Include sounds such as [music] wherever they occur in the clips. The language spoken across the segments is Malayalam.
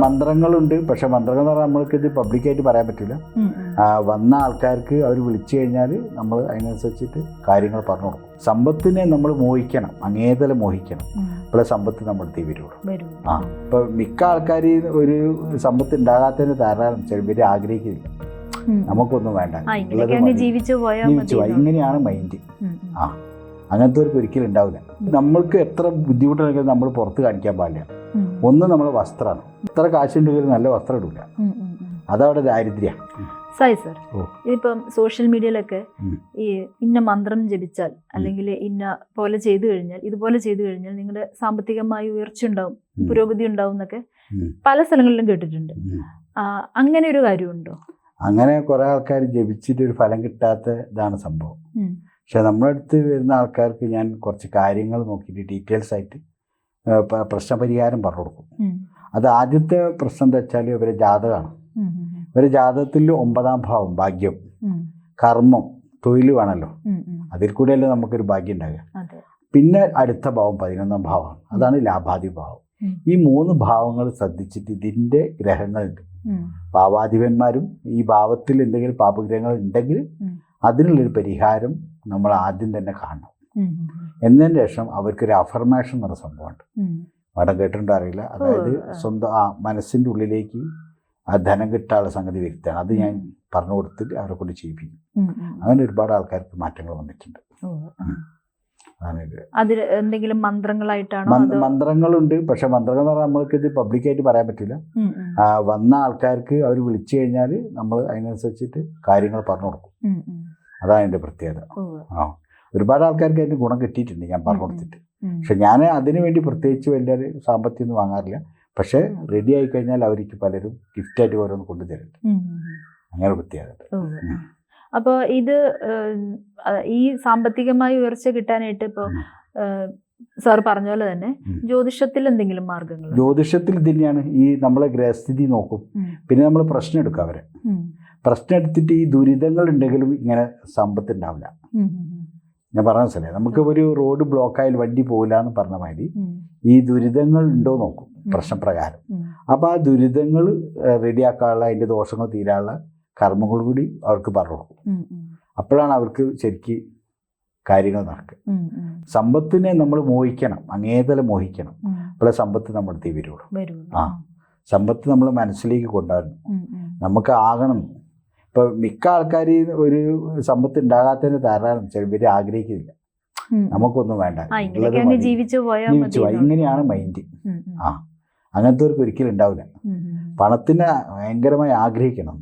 മന്ത്രങ്ങളുണ്ട്. പക്ഷെ മന്ത്രങ്ങൾ എന്ന് പറഞ്ഞാൽ നമ്മൾക്ക് ഇത് പബ്ലിക്കായിട്ട് പറയാൻ പറ്റില്ല. വന്ന ആൾക്കാർക്ക് അവർ വിളിച്ചു കഴിഞ്ഞാൽ നമ്മൾ അതിനനുസരിച്ചിട്ട് കാര്യങ്ങൾ പറഞ്ഞു കൊടുക്കും. സമ്പത്തിനെ നമ്മൾ മോഹിക്കണം. അങ്ങേതല മോഹിക്കണം. അപ്പോൾ സമ്പത്ത് നമ്മൾ തീ വരുള്ളൂ. ആ ഇപ്പോൾ മിക്ക ആൾക്കാർ ഒരു സമ്പത്ത് ഉണ്ടാകാത്തതിന് ധാരാളം ചില പേര് ആഗ്രഹിക്കുന്നില്ല. നമുക്കൊന്നും വേണ്ട. ജീവിച്ചു പോയാൽ. ഇങ്ങനെയാണ് മൈൻഡ്. ആ. അങ്ങനത്തെ ഒരിക്കലും ഉണ്ടാവില്ല. നമ്മൾക്ക് എത്ര ബുദ്ധിമുട്ടുണ്ടെങ്കിലും നമ്മൾ പുറത്ത് കാണിക്കാൻ പാടില്ല. ഒന്ന് നമ്മളെ വസ്ത്രമാണ് എത്ര കാശുണ്ടെങ്കിലും നല്ല വസ്ത്രം ഇടില്ല. അതവിടെ ദാരിദ്ര്യ. സായി സർ. ഇതിപ്പം സോഷ്യൽ മീഡിയയിലൊക്കെ. ഈ ഇന്ന മന്ത്രം ജപിച്ചാൽ അല്ലെങ്കിൽ ഇന്ന പോലെ ചെയ്തു കഴിഞ്ഞാൽ ഇതുപോലെ ചെയ്തു കഴിഞ്ഞാൽ നിങ്ങളുടെ സാമ്പത്തികമായി ഉയർച്ച ഉണ്ടാവും പുരോഗതി ഉണ്ടാവും എന്നൊക്കെ പല സ്ഥലങ്ങളിലും കേട്ടിട്ടുണ്ട്. അങ്ങനെ ഒരു കാര്യമുണ്ടോ? അങ്ങനെ കുറെ ആൾക്കാർ ജപിച്ചിട്ട് ഒരു ഫലം കിട്ടാത്ത ഇതാണ് സംഭവം. പക്ഷെ നമ്മുടെ അടുത്ത് വരുന്ന ആൾക്കാർക്ക് ഞാൻ കുറച്ച് കാര്യങ്ങൾ നോക്കിയിട്ട് ഡീറ്റെയിൽസ് ആയിട്ട് പ്രശ്ന പരിഹാരം പ്രശ്നപരിഹാരം പറഞ്ഞു കൊടുക്കും. അത് ആദ്യത്തെ പ്രശ്നം എന്താ വെച്ചാൽ ഇവരെ ജാതകമാണ് ഇവരെ ജാതകത്തിൽ ഒമ്പതാം ഭാവം ഭാഗ്യം. കർമ്മം തൊഴിൽ വേണമല്ലോ. അതിൽ കൂടെയല്ലേ നമുക്കൊരു ഭാഗ്യം ഉണ്ടാകുക പിന്നെ അടുത്ത ഭാവം പതിനൊന്നാം ഭാവമാണ് അതാണ് ലാഭാദി ഭാവം. ഈ മൂന്ന് ഭാവങ്ങൾ ശ്രദ്ധിച്ചിട്ട് ഇതിന്റെ ഗ്രഹങ്ങളുണ്ട്. ഭാവാധിപന്മാരും ഈ ഭാവത്തിൽ എന്തെങ്കിലും പാപഗ്രഹങ്ങൾ ഉണ്ടെങ്കിൽ. അതിനുള്ളൊരു പരിഹാരം നമ്മൾ ആദ്യം തന്നെ കാണണം. എന്നതിന് ശേഷം അവർക്കൊരു അഫർമേഷൻ എന്നൊരു സംഭവമുണ്ട്. മഠം കേട്ടിട്ടുണ്ടോ അറിയില്ല. അതായത്. സ്വന്തം ആ മനസ്സിന്റെ ഉള്ളിലേക്ക് ആ ധനം കിട്ടാനുള്ള സംഗതി വരുത്താണ് അത് ഞാൻ പറഞ്ഞു കൊടുത്തിട്ട് അവരെ കൊണ്ട് ചെയ്യിപ്പിക്കും. അങ്ങനെ ഒരുപാട് ആൾക്കാർക്ക് മാറ്റങ്ങൾ വന്നിട്ടുണ്ട്. അതിൽ എന്തെങ്കിലും മന്ത്രങ്ങളായിട്ടാണോ മന്ത്രങ്ങളുണ്ട്. പക്ഷെ മന്ത്രങ്ങൾ എന്ന് പറഞ്ഞാൽ നമ്മൾക്ക് ഇത് പബ്ലിക്കായിട്ട് പറയാൻ പറ്റില്ല. വന്ന ആൾക്കാർക്ക് അവർ വിളിച്ചു കഴിഞ്ഞാൽ നമ്മൾ അതിനനുസരിച്ചിട്ട് കാര്യങ്ങൾ പറഞ്ഞു കൊടുക്കും. അതാണ് എന്റെ പ്രത്യേകത. ആ. ഒരുപാട് ആൾക്കാർക്ക് അതിന് ഗുണം കിട്ടിയിട്ടുണ്ട് ഞാൻ പറഞ്ഞു. കൊടുത്തിട്ട്. പക്ഷെ ഞാൻ അതിനു വേണ്ടി പ്രത്യേകിച്ച് വലിയൊരു സാമ്പത്തികം ഒന്നും വാങ്ങാറില്ല. പക്ഷെ റെഡി ആയി കഴിഞ്ഞാൽ അവർക്ക് പലരും ഗിഫ്റ്റായിട്ട് ഓരോന്ന് കൊണ്ടുതരുന്നുണ്ട്. അങ്ങനെ പ്രത്യേകത അപ്പോൾ ഇത് ഈ സാമ്പത്തികമായി ഉയർച്ച കിട്ടാനായിട്ട് ഇപ്പോൾ. സാർ പറഞ്ഞ പോലെ തന്നെ ജ്യോതിഷത്തിൽ എന്തെങ്കിലും മാർഗങ്ങൾ ജ്യോതിഷത്തിൽ തന്നെയാണ് ഈ നമ്മളെ ഗ്രഹസ്ഥിതി നോക്കും. പിന്നെ നമ്മൾ പ്രശ്നം എടുക്കും അവരെ. പ്രശ്നം എടുത്തിട്ട് ഈ ദുരിതങ്ങൾ ഉണ്ടെങ്കിലും ഇങ്ങനെ സമ്പത്ത് ഉണ്ടാവില്ല ഞാൻ പറഞ്ഞ മനസ്സിലായി? നമുക്ക് ഒരു റോഡ് ബ്ലോക്ക് ആയാൽ വണ്ടി പോകില്ല എന്ന് പറഞ്ഞ മാതിരി ഈ ദുരിതങ്ങൾ ഉണ്ടോ നോക്കും പ്രശ്നപ്രകാരം. അപ്പോൾ ആ ദുരിതങ്ങൾ റെഡിയാക്കാനുള്ള അതിന്റെ ദോഷങ്ങൾ തീരാനുള്ള കർമ്മങ്ങൾ കൂടി അവർക്ക് പറഞ്ഞു കൊടുക്കും. അപ്പോഴാണ് അവർക്ക് ശരിക്ക് കാര്യങ്ങൾ നടക്കുക. സമ്പത്തിനെ നമ്മൾ മോഹിക്കണം അങ്ങേതല മോഹിക്കണം. അപ്പോഴേ സമ്പത്ത് നമ്മുടെ തീ വരുള്ളൂ. ആ. സമ്പത്ത് നമ്മൾ മനസ്സിലേക്ക് കൊണ്ടുവരണം. നമുക്ക് ആകണം. ഇപ്പോൾ മിക്ക ആൾക്കാർ ഒരു സമ്പത്ത് ഉണ്ടാകാത്തതിന് കാരണം പേര് ആഗ്രഹിക്കുന്നില്ല. നമുക്കൊന്നും വേണ്ട. ജീവിച്ചു ഇങ്ങനെയാണ് മൈൻഡ് ആ. അങ്ങനത്തെവർക്ക് ഒരിക്കലും ഉണ്ടാവില്ല. പണത്തിനെ ഭയങ്കരമായി ആഗ്രഹിക്കണം.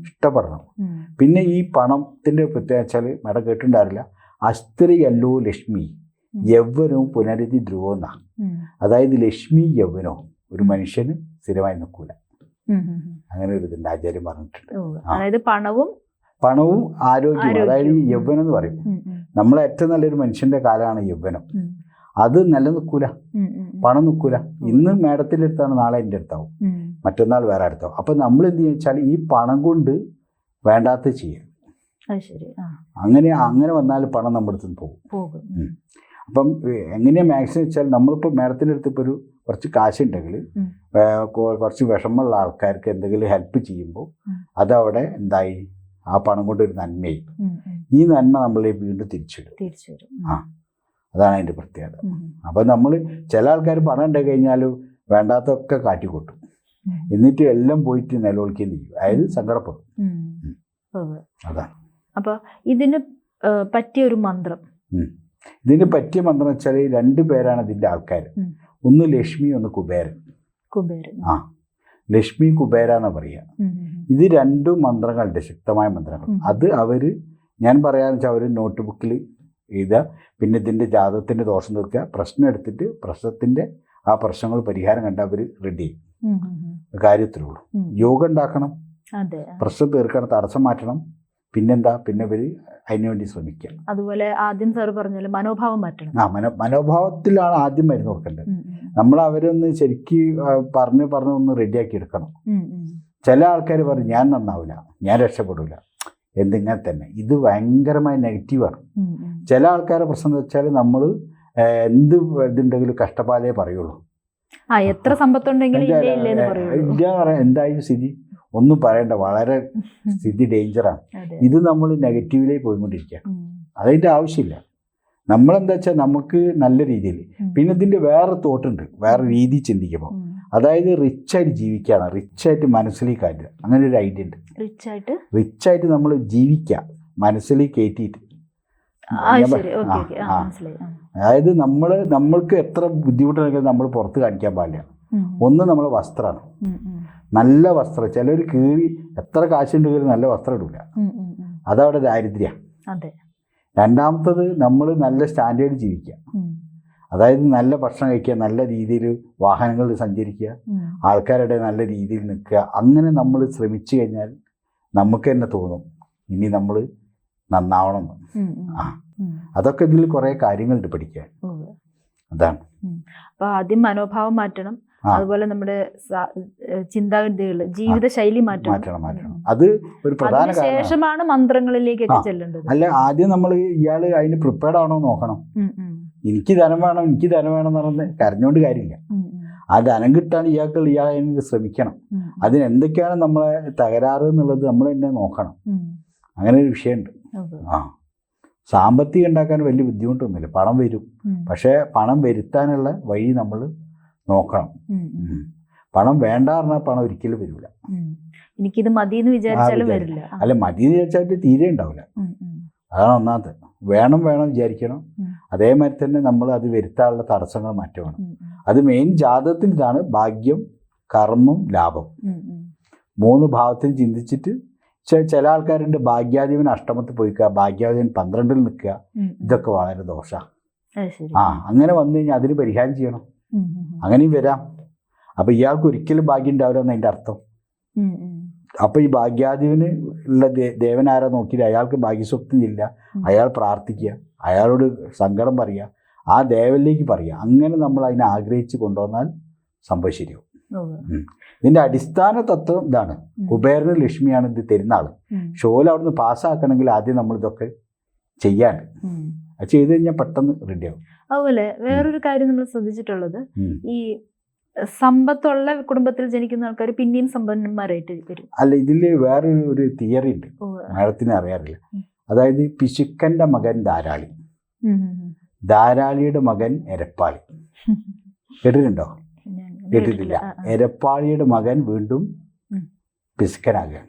ഇഷ്ടപ്പെടണം. പിന്നെ ഈ പണത്തിന്റെ പ്രത്യേകത വെച്ചാൽ മേഡം കേട്ടിട്ടുണ്ടാവില്ല. അസ്ത്രി അല്ലോ ലക്ഷ്മി യൗവനവും പുനരധി ധ്രുവം എന്നാ അതായത് ലക്ഷ്മി യൗവനവും ഒരു മനുഷ്യന് സ്ഥിരമായി നിൽക്കൂല. അങ്ങനെ ഒരു ഇതുണ്ട്. ആചാര്യം പറഞ്ഞിട്ടുണ്ട്. അതായത് പണവും പണവും ആരോഗ്യവും. അതായത് ഈ യൗവനം എന്ന് പറയും. നമ്മളെ ഏറ്റവും നല്ലൊരു മനുഷ്യന്റെ കാലമാണ് യൗവനം. അത് നിലനിൽക്കൂല പണം നിൽക്കൂല. ഇന്ന് മേഡത്തിന്റെ അടുത്താണ് നാളെ എന്റെ അടുത്താവും. മറ്റന്നാൾ വേറെ അടുത്താവും. അപ്പം നമ്മൾ എന്ത് ചോദിച്ചാൽ ഈ പണം കൊണ്ട് വേണ്ടാത്ത ചെയ്യും അങ്ങനെ അങ്ങനെ വന്നാൽ പണം നമ്മുടെ അടുത്ത് പോകും. അപ്പം എങ്ങനെയാ മാക്സിമം വെച്ചാൽ നമ്മളിപ്പോൾ മേഡത്തിന്റെ അടുത്ത് ഇപ്പോൾ ഒരു കുറച്ച് കാശുണ്ടെങ്കിൽ കുറച്ച് വിഷമമുള്ള ആൾക്കാർക്ക് എന്തെങ്കിലും ഹെൽപ്പ് ചെയ്യുമ്പോൾ. അതവിടെ എന്തായി? ആ പണം കൊണ്ട് ഒരു നന്മയായി. ഈ നന്മ നമ്മൾ വീണ്ടും തിരിച്ചിടും. തിരിച്ചു വരും ആ. അതാണ് അതിന്റെ പ്രത്യേകത. അപ്പം നമ്മൾ ചില ആൾക്കാർ പണം ഉണ്ടായി കഴിഞ്ഞാൽ വേണ്ടാത്തൊക്കെ കാട്ടിക്കൊട്ടും. എന്നിട്ട് എല്ലാം പോയിട്ട് നിലവിളിക്കുകയും ചെയ്യും. അതായത് സങ്കടപ്പെടും. അതാണ് അപ്പൊ ഇതിന് പറ്റിയ ഒരു മന്ത്രം. ഇതിന് പറ്റിയ മന്ത്രം വെച്ചാൽ രണ്ട് പേരാണ് ഇതിന്റെ ആൾക്കാർ. ഒന്ന് ലക്ഷ്മി ഒന്ന് കുബേരൻ. കുബേരൻ. ആ ലക്ഷ്മി കുബേര എന്ന് പറയുക. ഇത് രണ്ടും മന്ത്രങ്ങളുണ്ട് ശക്തമായ മന്ത്രങ്ങൾ. അത് അവർ ഞാൻ പറയാന്ന് വെച്ചാൽ അവർ നോട്ട് ബുക്കിൽ എഴുതുക പിന്നെ ഇതിന്റെ ജാതകത്തിന്റെ ദോഷം തീർക്കുക പ്രശ്നം എടുത്തിട്ട് പ്രശ്നത്തിന്റെ ആ പ്രശ്നങ്ങൾ പരിഹാരം കണ്ട അവർ റെഡി ചെയ്യും. കാര്യത്തിലുള്ളൂ. യോഗ ഉണ്ടാക്കണം. പ്രശ്നം തീർക്കണം തടസ്സം മാറ്റണം. പിന്നെന്താ? പിന്നെ ഇവർ അതിനുവേണ്ടി ശ്രമിക്കുക. അതുപോലെ ആദ്യം സാർ പറഞ്ഞ മനോഭാവം മാറ്റണം. ആ മനോ മനോഭാവത്തിലാണ് ആദ്യം മരുന്ന് കൊടുക്കേണ്ടത്. നമ്മൾ അവരൊന്ന് ശരിക്ക് പറഞ്ഞു പറഞ്ഞു പറഞ്ഞ് ഒന്ന് റെഡിയാക്കി എടുക്കണം. ചില ആൾക്കാർ പറയും ഞാൻ നന്നാവില്ല ഞാൻ രക്ഷപ്പെടില്ല എന്തിങ്ങനെ തന്നെ ഇത് ഭയങ്കരമായ നെഗറ്റീവാണ്. ചില ആൾക്കാരുടെ പ്രശ്നം എന്ന് വെച്ചാൽ നമ്മൾ എന്ത് ഇതുണ്ടെങ്കിലും കഷ്ടപ്പാടേ പറയുള്ളൂ. ആ എത്ര സമ്പത്തുണ്ടെങ്കിലും എന്തായാലും സ്ഥിതി? ഒന്നും പറയണ്ട വളരെ സ്ഥിതി ഡേഞ്ചറാണ്. ഇത് നമ്മൾ നെഗറ്റീവിലേക്ക് പോയിക്കൊണ്ടിരിക്കുക. അതിന്റെ ആവശ്യമില്ല. നമ്മളെന്താ വെച്ചാൽ നമുക്ക് നല്ല രീതിയിൽ. പിന്നെ ഇതിന്റെ വേറെ തോട്ടുണ്ട് വേറെ രീതി ചിന്തിക്കുമ്പോൾ അതായത് റിച്ചായിട്ട് ജീവിക്കുകയാണ് റിച്ചായിട്ട് മനസ്സിലേക്ക് കയറ്റുക അങ്ങനെ ഒരു ഐഡിയ ഉണ്ട്. റിച്ച് ആയിട്ട് റിച്ചായിട്ട് നമ്മൾ ജീവിക്കുക മനസ്സിലേക്ക് കയറ്റിയിട്ട്. ആ. അതായത് നമ്മൾ നമ്മൾക്ക് എത്ര ബുദ്ധിമുട്ടുണ്ടെങ്കിലും നമ്മൾ പുറത്ത് കാണിക്കാൻ പാടില്ല ഒന്ന് നമ്മളെ വസ്ത്രമാണ്. നല്ല വസ്ത്രം ചിലർ കീറി എത്ര കാശുണ്ടെങ്കിലും നല്ല വസ്ത്രം ഇടില്ല. അതവിടെ ദാരിദ്ര്യം രണ്ടാമത്തത് നമ്മൾ നല്ല സ്റ്റാൻഡേർഡ് ജീവിക്കുക. അതായത് നല്ല ഭക്ഷണം കഴിക്കുക നല്ല രീതിയിൽ വാഹനങ്ങളിൽ സഞ്ചരിക്കുക. ആൾക്കാരുടെ നല്ല രീതിയിൽ നിൽക്കുക അങ്ങനെ നമ്മൾ ശ്രമിച്ചു കഴിഞ്ഞാൽ നമുക്ക് തന്നെ തോന്നും ഇനി നമ്മൾ നന്നാവണം. ആ. അതൊക്കെ ഇതിൽ കുറേ കാര്യങ്ങളുണ്ട് പഠിക്കാൻ. അതാണ്. അപ്പൊ ആദ്യം മനോഭാവം മാറ്റണം. അതുപോലെ നമ്മുടെ ചിന്താഗതികൾ ജീവിതശൈലി മാറ്റണം. മാറ്റണം മാറ്റണം. അത് ഒരു പ്രധാന ശേഷമാണ് മന്ത്രങ്ങളിലേക്ക് മന്ത്രങ്ങളിലേക്കൊക്കെ. ചെല്ലേണ്ടത്. അല്ല ആദ്യം നമ്മൾ ഇയാൾ അതിന് പ്രിപ്പയർഡ് ആണോ നോക്കണം. എനിക്ക് ധനം വേണം എനിക്ക് ധനം വേണം എന്ന് പറഞ്ഞ് കരഞ്ഞുകൊണ്ട് കാര്യമില്ല. ആ ധനം കിട്ടാൻ ഇയാൾക്ക് ഇയാൾ അതിന് ശ്രമിക്കണം. അതിനെന്തൊക്കെയാണ് നമ്മളെ തകരാറ് എന്നുള്ളത് നമ്മൾ തന്നെ നോക്കണം. അങ്ങനെ ഒരു വിഷയമുണ്ട്. ആ. സാമ്പത്തികം ഉണ്ടാക്കാൻ വലിയ ബുദ്ധിമുട്ടൊന്നുമില്ല പണം വരും. പക്ഷേ പണം വരുത്താനുള്ള വഴി നമ്മൾ നോക്കണം. പണം വേണ്ട പറഞ്ഞാൽ പണം ഒരിക്കലും വരില്ല. എനിക്കിത് മതി എന്ന് വിചാരിച്ചാലും. വരില്ല. അല്ല മതി എന്ന് വിചാരിച്ചാൽ തീരെ ഉണ്ടാവില്ല. അതാണ് ഒന്നാമത്തെ വേണം വേണം വിചാരിക്കണം. അതേമാതിരി തന്നെ നമ്മൾ അത് വരുത്താനുള്ള തടസ്സങ്ങൾ മാറ്റണം. അത് മെയിൻ ജാതകത്തിന്റെ ഇതാണ് ഭാഗ്യം കർമ്മം ലാഭം. മൂന്ന് ഭാവത്തിൽ ചിന്തിച്ചിട്ട് ചില ആൾക്കാരുണ്ട് ഭാഗ്യാധിപൻ അഷ്ടമത്തിൽ പോയിക്കുക ഭാഗ്യാധിപൻ പന്ത്രണ്ടിൽ നിൽക്കുക. ഇതൊക്കെ വളരെ ദോഷമാണ് ശരി. ആ അങ്ങനെ വന്നു കഴിഞ്ഞാൽ അതിന് പരിഹാരം ചെയ്യണം. അങ്ങനെയും വരാം. അപ്പൊ ഇയാൾക്ക് ഒരിക്കലും ഭാഗ്യം ഉണ്ടാവില്ല എന്നതിന്റെ അർത്ഥം. ഉം. ഈ ഭാഗ്യാധിപന് ഉള്ള ദേവനാരെ നോക്കിയിട്ട് അയാൾക്ക് ഭാഗ്യസ്വപ്നം ഇല്ല അയാൾ പ്രാർത്ഥിക്കുക അയാളോട് സങ്കടം പറയുക ആ ദേവനിലേക്ക് പറയുക. അങ്ങനെ നമ്മൾ അതിനെ ആഗ്രഹിച്ച് കൊണ്ടുവന്നാൽ സംഭവം ശരിയാവും. ഇതിന്റെ അടിസ്ഥാന തത്വം ഇതാണ്. കുബേരന് ലക്ഷ്മിയാണ് ഇത് തരുന്ന ആൾ അവിടെ ഷോയിൽ അവിടുന്ന് പാസ്സാക്കണമെങ്കിൽ ആദ്യം നമ്മൾ ഇതൊക്കെ ചെയ്യാണ്ട്. അത് ചെയ്ത് കഴിഞ്ഞാൽ പെട്ടെന്ന് റെഡിയാവും അതുപോലെ വേറൊരു കാര്യം നമ്മൾ ശ്രദ്ധിച്ചിട്ടുള്ളത് ഈ സമ്പത്തുള്ള കുടുംബത്തിൽ ജനിക്കുന്ന ആൾക്കാർ പിന്നെയും സമ്പന്നന്മാരായിട്ട് വരും. അല്ല ഇതിൽ വേറൊരു ഒരു തിയറി ഉണ്ട്. മാഡത്തിന് അറിയാറില്ല. അതായത് പിശുക്കന്റെ മകൻ ധാരാളി. ധാരാളിയുടെ മകൻ എരപ്പാളി. [laughs] കേട്ടിട്ടുണ്ടോ? കേട്ടിട്ടില്ല. എരപ്പാളിയുടെ മകൻ വീണ്ടും. പിശുക്കനാകുകയാണ്.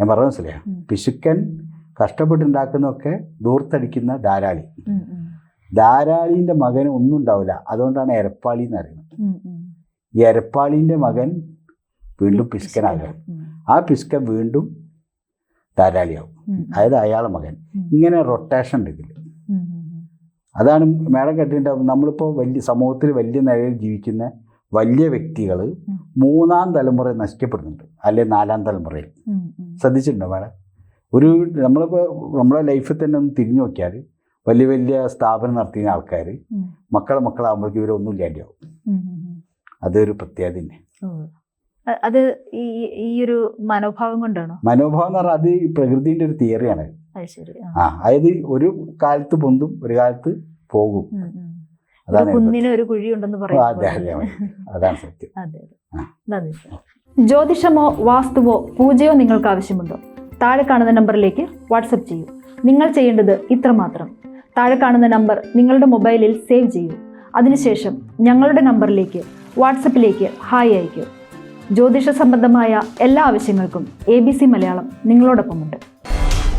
ഞാൻ പറഞ്ഞ മനസ്സിലായോ. പിശുക്കൻ കഷ്ടപ്പെട്ടുണ്ടാക്കുന്നതൊക്കെ ദൂർത്തടിക്കുന്ന ധാരാളി ധാരാളിന്റെ. ധാരാളിന്റെ മകന് ഒന്നും ഉണ്ടാവില്ല അതുകൊണ്ടാണ് എരപ്പാളി എന്ന്. ഉം. ഈ എരപ്പാളിന്റെ മകൻ വീണ്ടും പിശുക്കനാകുകയാണ് ആ പിശുക്കൻ വീണ്ടും ധാരാളിയാവും അതായത് അയാളെ മകൻ ഇങ്ങനെ റൊട്ടേഷൻ ഉണ്ട് ഇതിൽ. അതാണ് മേഡം കേട്ടിട്ടുണ്ടാവും നമ്മളിപ്പോൾ വലിയ സമൂഹത്തിൽ വലിയ നിലയിൽ ജീവിക്കുന്ന വലിയ വ്യക്തികൾ. മൂന്നാം തലമുറ നശിക്കപ്പെടുന്നുണ്ട് അല്ലെ നാലാം തലമുറയിൽ. ശ്രദ്ധിച്ചിട്ടുണ്ടോ മേഡം ഒരു നമ്മളിപ്പോൾ നമ്മുടെ ലൈഫിൽ തന്നെ ഒന്ന് തിരിഞ്ഞു നോക്കിയാൽ വലിയ വലിയ സ്ഥാപനം നടത്തിയ ആൾക്കാർ. മക്കളെ മക്കളാകുമ്പോഴേക്കും ഇവരൊന്നും ഇല്ലാണ്ടാവും. അതൊരു പ്രത്യേകത തന്നെ അത് ഈ ഒരു മനോഭാവം കൊണ്ടാണോ മനോഭാവം എന്ന് പറഞ്ഞാൽ അത് പ്രകൃതിന്റെ ഒരു തിയറിയാണ് ആ. അതായത് ഒരു കാലത്ത് പൊന്തും ഒരു കാലത്ത് പോകും. അതാണ് കുന്നിന് ഒരു കുഴി ഉണ്ടെന്ന് ആ, പറയും. അതെ അതെ അതെ. അതാണ് സത്യം. നന്ദി ജ്യോതിഷമോ വാസ്തുവോ പൂജയോ നിങ്ങൾക്ക് ആവശ്യമുണ്ടോ? താഴെ കാണുന്ന നമ്പറിലേക്ക് വാട്സപ്പ് ചെയ്യൂ. നിങ്ങൾ ചെയ്യേണ്ടത് ഇത്രമാത്രം താഴെ കാണുന്ന നമ്പർ നിങ്ങളുടെ മൊബൈലിൽ സേവ് ചെയ്യൂ. അതിനുശേഷം ഞങ്ങളുടെ നമ്പറിലേക്ക് വാട്സപ്പിലേക്ക് ഹായ് അയയ്ക്കൂ. ജ്യോതിഷ സംബന്ധമായ എല്ലാ ആവശ്യങ്ങൾക്കും എ ബി സി മലയാളം നിങ്ങളോടൊപ്പമുണ്ട്.